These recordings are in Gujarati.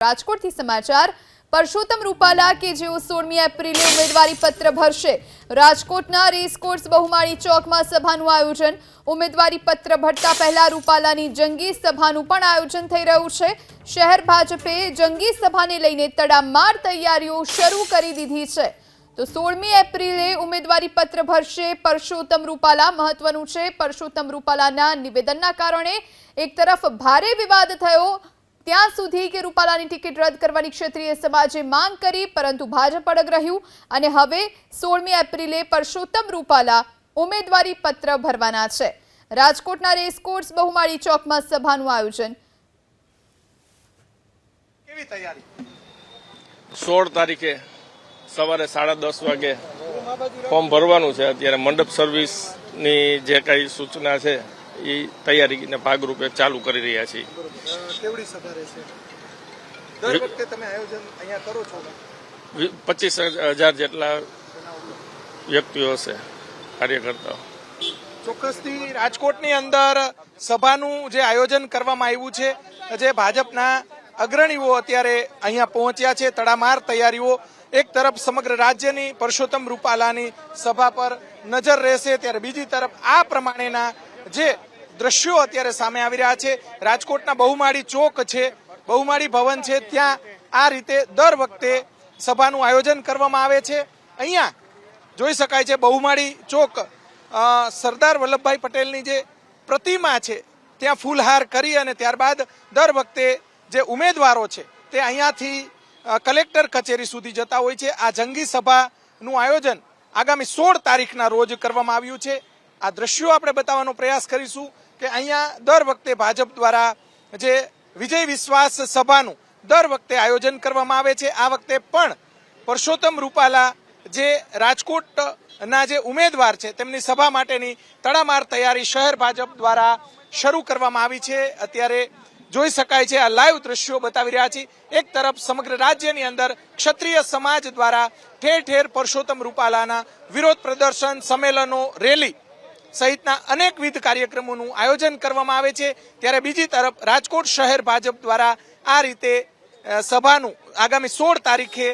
રાજકોટથી સમાચાર, પરસોત્તમ રૂપાલા કે જેઓ સોળમી એપ્રિલે ઉમેદવારી પત્ર ભરશે. રાજકોટના રેસકોર્સ બહુમાળી ચોકમાં સભાનું આયોજન. ઉમેદવારી પત્ર ભરતા પહેલા રૂપાલાની જંગી સભાનું પણ આયોજન થઈ રહ્યું છે. શહેર ભાજપે જંગી સભાને લઈને તડામાર તૈયારીઓ શરૂ કરી દીધી છે. તો સોળમી એપ્રિલે ઉમેદવારી પત્ર ભરશે પરસોત્તમ રૂપાલા મહત્વનું છે. પરસોત્તમ રૂપાલાના નિવેદનના કારણે એક તરફ ભારે વિવાદ થયો ત્યાં સુધી કે રૂપાલાની ટિકિટ રદ કરવાની ક્ષેત્રીય સમાજે માંગ કરી પરંતુ ભાજપ અડગ રહ્યું અને હવે સોળમી એપ્રિલે પરસોત્તમ રૂપાલા ઉમેદવારી પત્ર ભરવાના છે. રાજકોટના રેસકોર્સ બહુમાળી ચોકમાં સભાનું આયોજન. કેવી તૈયારી? સોળ તારીખે સવારે સાડા દસ વાગે ફોર્મ ભરવાનું છે. અત્યારે મંડપ સર્વિસની જે કઈ સૂચના છે એ તૈયારીને ભાગરૂપે ચાલુ કરી રહ્યા છીએ. કેવડી સભા રહેશે? દર વખતે તમે આયોજન અહીંયા કરો છો? પચીસ હજાર જેટલા વ્યક્તિઓ હશે કાર્યકર્તાઓ. ચોક્કસથી રાજકોટની અંદર સભાનું જે આયોજન કરવામાં આવ્યું છે જે ભાજપના અગ્રણીઓ અત્યારે અહીંયા પહોંચ્યા છે તડામાર તૈયારીઓ. એક તરફ સમગ્ર રાજ્યની પરસોત્તમ રૂપાલાની સભા પર નજર રહેશે ત્યારે બીજી તરફ આ પ્રમાણેના જે દ્રશ્યો અત્યારે સામે આવી રહ્યા છે. રાજકોટના બહુમાળી ચોક છે, બહુમાળી ભવન છે. ત્યાં આ રીતે દર વખતે સભાનું આયોજન કરવામાં આવે છે. અહીંયા જોઈ શકાય છે બહુમાળી ચોક. સરદાર વલ્લભભાઈ પટેલની જે પ્રતિમા છે, ત્યાં ફૂલહાર કરી અને ત્યારબાદ દર વખતે જે ઉમેદવારો છે, તે અહીંયાથી કલેક્ટર કચેરી સુધી જતા હોય છે. આ જંગી સભાનું આયોજન આગામી સોળ તારીખના રોજ કરવામાં આવ્યું છે. આ દ્રશ્યો આપણે બતાવવાનો પ્રયાસ કરીશું કે અહીંયા દર વખતે ભાજપ દ્વારા જે વિજય વિશ્વાસ સભાનું દર વખતે આયોજન કરવામાં આવે છે, આ વખતે પણ પરસોત્તમ રૂપાલા જે રાજકોટના જે ઉમેદવાર છે, તેમની સભા માટેની તડામાર તૈયારી શહેર ભાજપ દ્વારા શરૂ કરવામાં આવી છે. અત્યારે જોઈ શકાય છે, આ લાઈવ દ્રશ્યો બતાવી રહ્યા છે એક તરફ સમગ્ર રાજ્યની અંદર ક્ષત્રિય સમાજ દ્વારા ઠેર ઠેર પરસોત્તમ રૂપાલાના વિરોધ પ્રદર્શન, સંમેલનો, રેલી સહિતના અનેકવિધ કાર્યક્રમોનું આયોજન કરવામાં આવે છે. ત્યારે બીજી તરફ રાજકોટ શહેર ભાજપ દ્વારા આ રીતે સભાનું, આગામી સોળ તારીખે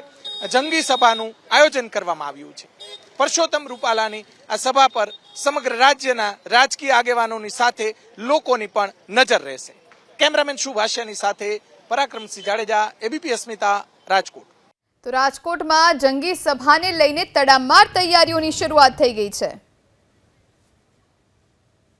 જંગી સભાનું આયોજન કરવામાં આવ્યું છે. પરસોત્તમ રૂપાલાની આ સભા પર સમગ્ર રાજ્યના રાજકીય આગેવાનોની સાથે લોકોની પણ નજર રહેશે. કેમેરામેન શુભાષ્યાની સાથે પરાક્રમસિંહ જાડેજા, એબીપી અસ્મિતા, રાજકોટ. તો રાજકોટમાં જંગી સભાને લઈને તડામાર તૈયારીઓની શરૂઆત થઈ ગઈ છે.